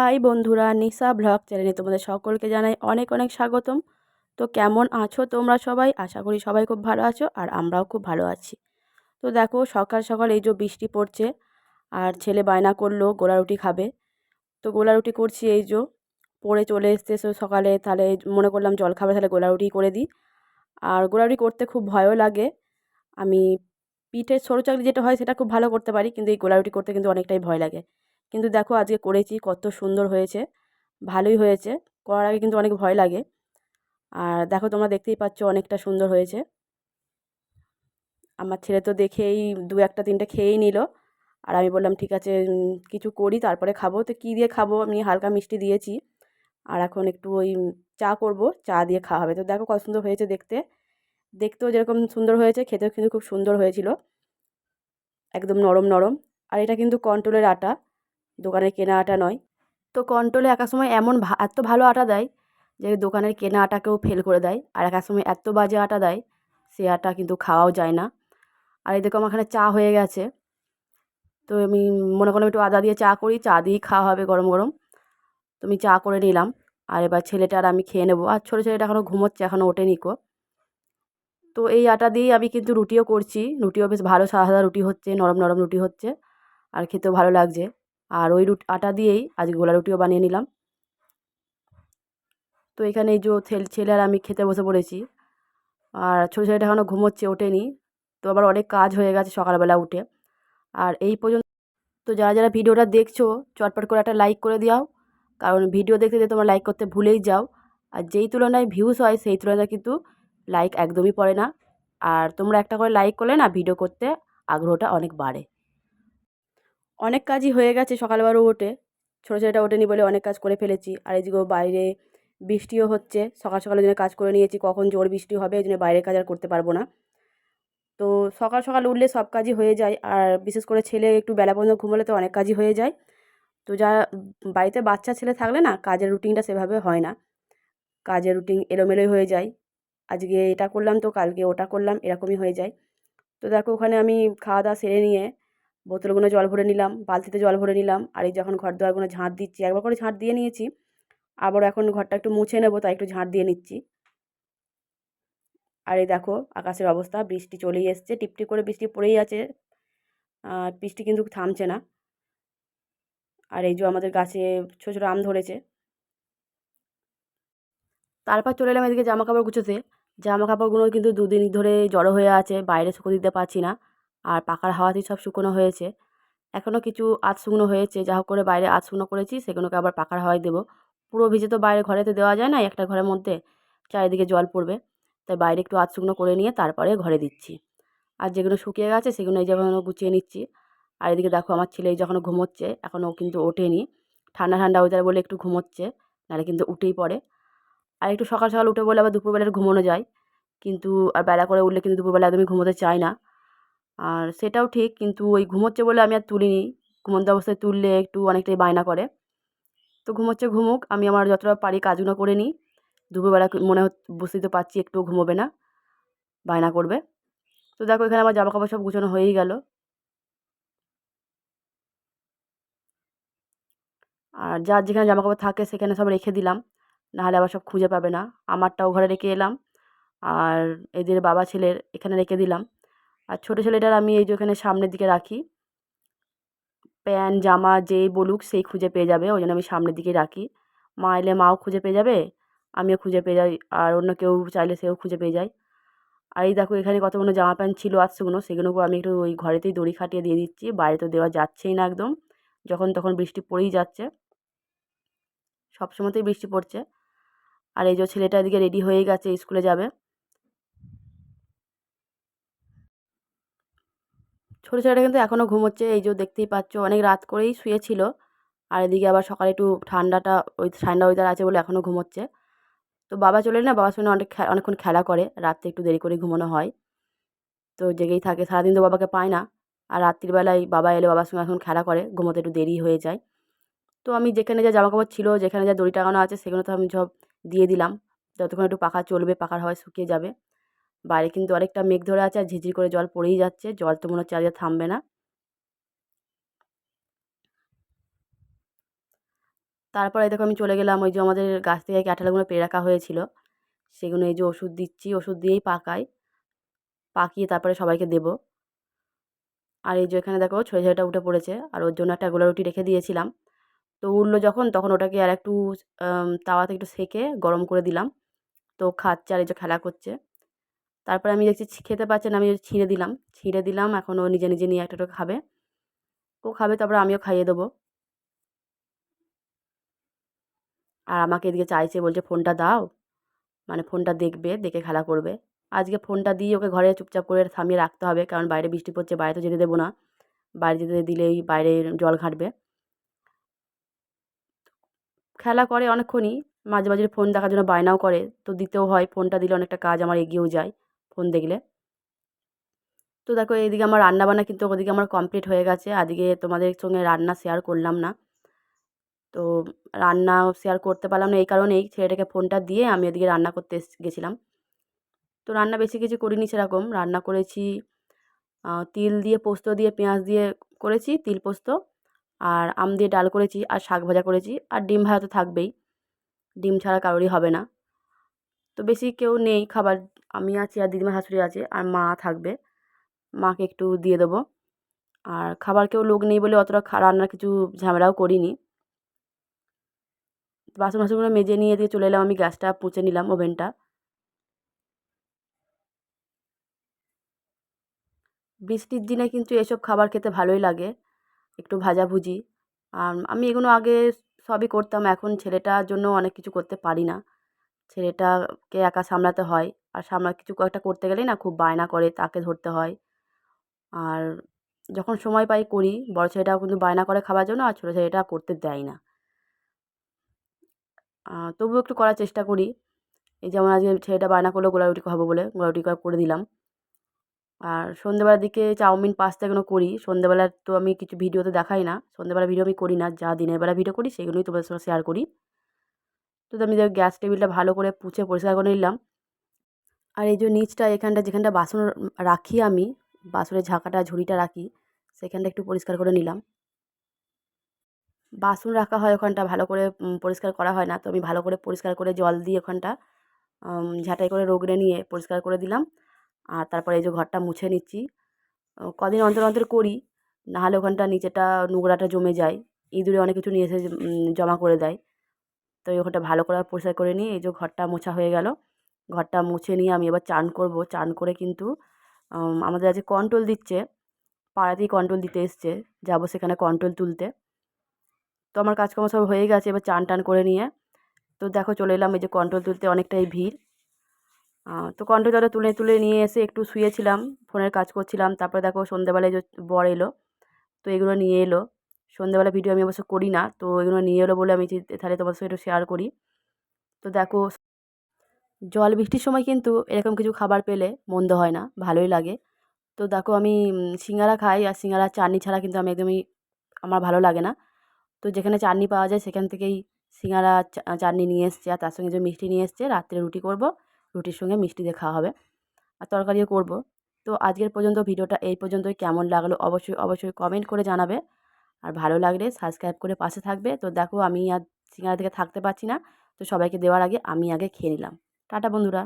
High বন্ধুরা নিশা blog চ্যানেলে তোমাদের সকলকে জানাই অনেক অনেক স্বাগতম। তো কেমন আছো তোমরা সবাই? আশা করি সবাই খুব ভালো আছো আর আমরাও খুব ভালো আছি। তো দেখো সকাল সকাল এই যে বৃষ্টি পড়ছে আর ছেলে বায়না করল, গোলা রুটি খাবে। তো গোলা রুটি করছি এই যে পড়ে চলে এসছে সকালে, তাহলে মনে করলাম জল খাবে, তাহলে গোলা রুটি করে দিই। আর গোলা রুটি করতে খুব ভয়ও লাগে। আমি পিঠের সরু চাকরি যেটা হয় সেটা খুব ভালো করতে পারি, কিন্তু এই গোলা রুটি করতে কিন্তু অনেকটাই ভয় লাগে। কিন্তু দেখো আজকে করেছি, কত সুন্দর হয়েছে, ভালোই হয়েছে, করার আগে কিন্তু অনেক ভয় লাগে। আর দেখো তোমরা দেখতেই পাচ্ছ অনেকটা সুন্দর হয়েছে। আমার ছেলে তো দেখেই দু একটা, তিনটে খেয়েই নিল। আর আমি বললাম, ঠিক আছে কিছু করি, তারপরে খাব। তো কী দিয়ে খাব? আমি হালকা মিষ্টি দিয়েছি। আর এখন একটু ওই চা করব, চা দিয়ে খাওয়া হবে। তো দেখো কত সুন্দর হয়েছে দেখতে। দেখতেও যেরকম সুন্দর হয়েছে, খেতেও কিন্তু খুব সুন্দর হয়েছিল। একদম নরম নরম। আর এটা কিন্তু কন্ট্রোলের আটা। দোকানের কেনা আটা নয়। তো কন্ট্রোলে একা সময় এমন এত ভালো আটা দেয় যে দোকানের কেনা আটাকেও ফেল করে দেয়। আর একা সময় এত বাজে আটা দেয়, সে আটা কিন্তু খাওয়াও যায় না। আর এই দেখো আমার এখানে চা হয়ে গেছে। তো আমি মনে করলাম একটু আদা দিয়ে চা করি, চা দিয়েই খাওয়া হবে গরম গরম। তো আমি চা করে নিলাম। আর এবার ছেলেটা আর আমি খেয়ে নেব। আর ছোটো ছেলেটা এখনও ঘুমোচ্ছে এখনও ওঠে নিকো তো এই আটা দিয়েই আমি কিন্তু রুটিও করছি। রুটিও বেশ ভালো সাদা সাদা রুটি হচ্ছে, নরম নরম রুটি হচ্ছে। আর খেতেও ভালো লাগছে। আর ওই রুট, আটা দিয়েই আজকে গোলা রুটিও বানিয়ে নিলাম। তো এখানে এই যে ছেলে আর আমি খেতে বসে পড়েছি। আর ছোটো ছেলেটা এখনও ঘুমোচ্ছে, ওঠেনি। তো আবার অনেক কাজ হয়ে গেছে সকালবেলা উঠে। আর এই পর্যন্ত, তো যারা যারা ভিডিওটা দেখছ, চটপট করে একটা লাইক করে দাও কারণ ভিডিও দেখতে দেখতে তোমরা লাইক করতে ভুলেই যাও। আর যেই তুলনায় ভিউস হয়, সেই তুলনায় কিন্তু লাইক একদমই পড়ে না। আর তোমরা একটা করে লাইক করলে না ভিডিও করতে আগ্রহটা অনেক বাড়ে। অনেক কাজই হয়ে গেছে সকালবেলাও ওঠে ছোটো ছেলেটা ওঠেনি বলে অনেক কাজ করে ফেলেছি। আর এদিকেও বাইরে বৃষ্টিও হচ্ছে, সকাল সকালের জন্য কাজ করে নিয়েছি, কখন জোর বৃষ্টি হবে এই জন্য বাইরের কাজ আর করতে পারব না। তো সকাল সকাল উঠলে সব কাজই হয়ে যায়। আর বিশেষ করে ছেলে একটু বেলা পর্যন্ত ঘুমোলে তো অনেক কাজই হয়ে যায়। তো যা বাড়িতে বাচ্চা ছেলে থাকলে না, কাজের রুটিনটা সেভাবে হয় না। কাজের রুটিন এলোমেলোই হয়ে যায়। আজকে এটা করলাম তো, কালকে ওটা করলাম, এরকমই হয়ে যায়। তো দেখো ওখানে আমি খাওয়া দাওয়া সেরে নিয়ে বোতলগুলো জল ভরে নিলাম, বালতিতে জল ভরে নিলাম, আর এই যখন ঘর দুয়ারগুলো ঝাঁট দিচ্ছি, একবার করে ঝাঁট দিয়ে নিয়েছি, আবার এখন ঘরটা একটু মুছে নেব, তাই একটু ঝাঁট দিয়ে নিচ্ছি। আর এই দেখো আকাশের অবস্থা, বৃষ্টি চলেই এসছে, টিপটিপ করে বৃষ্টি পড়েই আছে বৃষ্টি কিন্তু থামছে না। আর এই যে আমাদের গাছে ছোটো ছোটো আম ধরেছে। তারপর চলে এলাম এদিকে জামা কাপড় গুছোতে। জামা কাপড়গুলো কিন্তু দুদিন ধরে জড়ো হয়ে আছে, বাইরে শুকো দিতে পারছি না। আর পাখার হাওয়াতেই সব শুকনো হয়েছে। এখনও কিছু আধ শুকনো হয়েছে, যা হোক করে বাইরে আধ শুকনো করেছি, সেগুলোকে আবার পাখার হাওয়ায় দেবো। পুরো ভিজে তো বাইরে ঘরেতে দেওয়া যায় না, একটা ঘরের মধ্যে চারিদিকে জল পড়বে। তাই বাইরে একটু আধ শুকনো করে নিয়ে তারপরে ঘরে দিচ্ছি। আর যেগুলো শুকিয়ে গেছে, সেগুলো এই যখন গুছিয়ে নিচ্ছি। আর এদিকে দেখো আমার ছেলে যখন ঘুমোচ্ছে এখনও কিন্তু ওঠেনি। ঠান্ডা ঠান্ডা ওয়েদার বলে একটু ঘুমোচ্ছে, নাহলে কিন্তু উঠেই পড়ে। আর একটু সকাল সকাল উঠে বলে আবার দুপুরবেলা ঘুমোনো যায়। কিন্তু আর বেলা করে উঠলে কিন্তু দুপুরবেলা একদমই ঘুমোতে চায় না। আর সেটাও ঠিক, কিন্তু ওই ঘুমোচ্ছে বলে আমি আর তুলিনি। ঘুমন্ত অবস্থায় তুললে একটু অনেকটাই বায়না করে। তো ঘুমোচ্ছে, ঘুমুক। আমি আমার যতটা পারি কাজগুলো করে নিই। দুপুরবেলা মনে বুঝতেই তো পারছি একটু ঘুমোবে না, বায়না করবে। তো দেখো, এখানে আমার জামা কাপড় সব গুছানো হয়েই গেল। আর যার যেখানে জামা কাপড় থাকে সেখানে সব রেখে দিলাম। নাহলে আবার সব খুঁজে পাবে না। আমারটাও ঘরে রেখে এলাম। আর এদের বাবা ছেলের এখানে রেখে দিলাম। আর ছোটো ছেলেটার আমি এই যে ওখানে সামনের দিকে রাখি। প্যান্ট, জামা যেই বলুক সেই খুঁজে পেয়ে যাবে, ওই জন্য আমি সামনের দিকে রাখি। মা এলে মাও খুঁজে পেয়ে যাবে, আমিও খুঁজে পেয়ে যাই, আর অন্য কেউ চাইলে সেও খুঁজে পেয়ে যায়। আর এই দেখো এখানে কতগুলো জামা প্যান্ট ছিল আর সেগুলো সেগুলোকে আমি একটু ওই ঘরেতেই দড়ি খাটিয়ে দিয়ে দিচ্ছি, বাইরে তো দেওয়া যাচ্ছেই না একদম। যখন তখন বৃষ্টি পড়েই যাচ্ছে। সবসময়তেই বৃষ্টি পড়ছে। আর এই যে ছেলেটা এদিকে রেডি হয়ে গেছে, স্কুলে যাবে। ছোটো ছেলেটা কিন্তু এখনও ঘুমোচ্ছে। এই যে দেখতেই পাচ্ছ, অনেক রাত করেই শুয়েছিল। আর এদিকে আবার সকালে একটু ঠান্ডাটা, ওই ঠান্ডা ওয়েদার আছে বলে এখনও ঘুমোচ্ছে। তো বাবা চলে না, বাবার সঙ্গে অনেক অনেকক্ষণ খেলা করে। রাত্রে একটু দেরি করে ঘুমানো হয়। তো জেগেই থাকে। সারাদিন তো বাবাকে পায় না। আর রাত্রিবেলায় বাবা এলে বাবার সঙ্গে এখন খেলা করে। ঘুমোতে একটু দেরি হয়ে যায়। তো আমি যেখানে যা জামাকাপড় ছিল, যেখানে যা দড়ি টাঙানো আছে, সেগুলো তো আমি সব দিয়ে দিলাম। যতক্ষণ একটু পাখা চলবে, পাখার হাওয়ায় শুকিয়ে যাবে। বাইরে কিন্তু অনেকটা মেঘ ধরে আছে আর ঝিঝির করে জল পড়েই যাচ্ছে। জল তো মনে হচ্ছে আজকে থামবে না। তারপরে দেখো আমি চলে গেলাম ওই যে আমাদের গাছ থেকে কাঁঠালগুলো পেরে রাখা হয়েছিল। সেগুলো এই যে ওষুধ দিচ্ছি, ওষুধ দিয়েই পাকাই। পাকিয়ে তারপরে সবাইকে দেবো। আর এই যে এখানে দেখো ছোটো ছোটোটা উঠে পড়েছে। আর ওর জন্য একটা গোলা রুটি রেখে দিয়েছিলাম। তো উঠল যখন, তখন ওটাকে আর একটু তাওয়াতে একটু সেকে গরম করে দিলাম। তো খাচ্ছে আর এই যে খেলা করছে। তারপরে আমি দেখছি খেতে পাচ্ছে না, আমি ছিঁড়ে দিলাম। ছিঁড়ে দিলাম, এখন ও নিজে নিজে নিয়ে একটা খাবে। ও খাবে, তারপরে আমিও খাইয়ে দেবো। আর আমাকে এদিকে চাইছে, বলছে, ফোনটা দাও। মানে ফোনটা দেখবে, দেখে খেলা করবে। আজকে ফোনটা দিয়ে ওকে ঘরে চুপচাপ করে থামিয়ে রাখতে হবে, কারণ বাইরে বৃষ্টি পড়ছে, বাইরে তো যেতে দেবো না। বাইরে যেতে দিলেই বাইরে জল ঘাঁটবে। খেলা করে অনেকক্ষণই। মাঝে মাঝে ফোন দেখার জন্য বায়নাও করে। তো দিতেও হয়, ফোনটা দিলে অনেকটা কাজ আমার এগিয়েও যায়। ফোন দেখলে। তো দেখো এইদিকে আমার রান্নাবান্না কিন্তু ওদিকে আমার কমপ্লিট হয়ে গেছে। আদিকে তোমাদের সঙ্গে রান্না শেয়ার করলাম না। তো রান্না শেয়ার করতে পারলাম না এই কারণেই ছেলেটাকে ফোনটা দিয়ে আমি এদিকে রান্না করতে গেছিলাম। তো রান্না বেশি কিছু করিনি সেরকম। রান্না করেছি তিল দিয়ে পোস্ত দিয়ে পেঁয়াজ দিয়ে করেছি, তিল পোস্ত আর আম দিয়ে ডাল করেছি আর শাক ভাজা করেছি আর ডিম ভাজা তো থাকবেই। ডিম ছাড়া কারোরই হবে না। তো বেশি কেউ নেই, খাবার আমি আছি আর দিদিমা শাশুড়ি আছে আর মা থাকবে। মাকে একটু দিয়ে দেবো। আর খাবার কেউ লোক নেই বলে অতটা রান্নার কিছু ঝামেলাও করিনি। বাসন বাসনগুলো মেজে নিয়ে দিয়ে চলে এলাম আমি, গ্যাসটা পুঁছে নিলাম ওভেনটা। বৃষ্টির দিনে কিন্তু এসব খাবার খেতে ভালোই লাগে, একটু ভাজাভুজি। আর আমি এগুলো আগে সবই করতাম, এখন ছেলেটার জন্য অনেক কিছু করতে পারি না। ছেলেটাকে একা সামলাতে হয়। আর সামলা, কিছু একটা করতে গেলেই না খুব বায়না করে তাকে ধরতে হয়। আর যখন সময় পাই করি, বড় ছেলেটাও কিন্তু বায়না করে খাবার জন্য আর ছোটো ছেলেটা করতে দেয় না। তবুও একটু করার চেষ্টা করি। এই যেমন আজকে ছেলেটা বায়না করল গোলা রুটি খাব বলে গোলা রুটি করে দিলাম। আর সন্ধ্যেবেলার দিকে চাউমিন, পাস্তা এগুলো করি। সন্ধ্যেবেলার তো আমি কিছু ভিডিওতে দেখাই না। সন্ধ্যেবেলা ভিডিও আমি করি না, যা দিনের বেলা ভিডিও করি, সেগুলোই তোমাদের সঙ্গে শেয়ার করি। তো আমি গ্যাস টেবিলটা ভালো করে পুছে পরিষ্কার করে নিলাম। আর এই যে নিচটা, এখানটা যেখানটা বাসন রাখি আমি, বাসনের ঝাঁকাটা, ঝুড়িটা রাখি, সেখানটা একটু পরিষ্কার করে নিলাম। বাসন রাখা হয় ওখানটা, ভালো করে পরিষ্কার করা হয় না, তো আমি ভালো করে পরিষ্কার করে জল দিয়ে ওখানটা ঝাঁটাই করে রোগড়ে নিয়ে পরিষ্কার করে দিলাম। আর তারপরে এই যে ঘরটা মুছে নিচ্ছি। কদিন অন্তর অন্তর করি, নাহলে ওখানটা নিচেটা, নোংরাটা জমে যায়। ইঁদুরে অনেক কিছু নিয়ে এসে জমা করে দেয়। তো ওখানটা ভালো করে পরিষ্কার করে নিয়ে এই যে ঘরটা মোছা হয়ে গেল। ঘরটা মুছে নিয়ে আমি এবার চান করব। চান করে কিন্তু আমাদের আজকে কন্ট্রোল দিচ্ছে। পাড়াতেই কন্ট্রোল দিতে এসছে। যাব সেখানে কন্ট্রোল তুলতে। তো আমার কাজকর্ম সব হয়ে গেছে এবার চান টান করে নিয়ে। তো দেখো চলে এলাম এই যে কন্ট্রোল তুলতে অনেকটাই ভিড়। তো কন্ট্রোল জলটা তুলে তুলে নিয়ে এসে একটু শুয়েছিলাম, ফোনের কাজ করছিলাম। তারপরে দেখো সন্ধ্যেবেলায় যে বর এলো, তো এগুলো নিয়ে এলো। সন্ধ্যেবেলা ভিডিও আমি অবশ্য করি না, তো এগুলো নিয়ে এলো বলে আমি তাহলে তোমার সঙ্গে একটু শেয়ার করি। তো দেখো জল বৃষ্টির সময় কিন্তু এরকম কিছু খাবার পেলে মন্দ হয় না, ভালোই লাগে। তো দেখো আমি সিঙ্গারা খাই আর সিঙ্গারা চাটনি ছাড়া কিন্তু আমি একদমই, আমার ভালো লাগে না। তো যেখানে চাটনি পাওয়া যায় সেখান থেকেই সিঙ্গারা চাটনি নিয়ে এসছে আর তার সঙ্গে যে মিষ্টি নিয়ে এসছে, রাত্রে রুটি করব, রুটির সঙ্গে মিষ্টি দিয়ে খাওয়া হবে আর তরকারিও করব। তো আজকের পর্যন্ত ভিডিওটা এই পর্যন্তই, কেমন লাগল অবশ্যই অবশ্যই কমেন্ট করে জানাবে আর ভালো লাগলে সাবস্ক্রাইব করে পাশে থাকবে। তো দেখো আমি আর সিঙ্গারা থেকে থাকতে পারছি না, তো সবাইকে দেওয়ার আগে আমি আগে খেয়ে নিলাম। টাটা বন্ধুরা।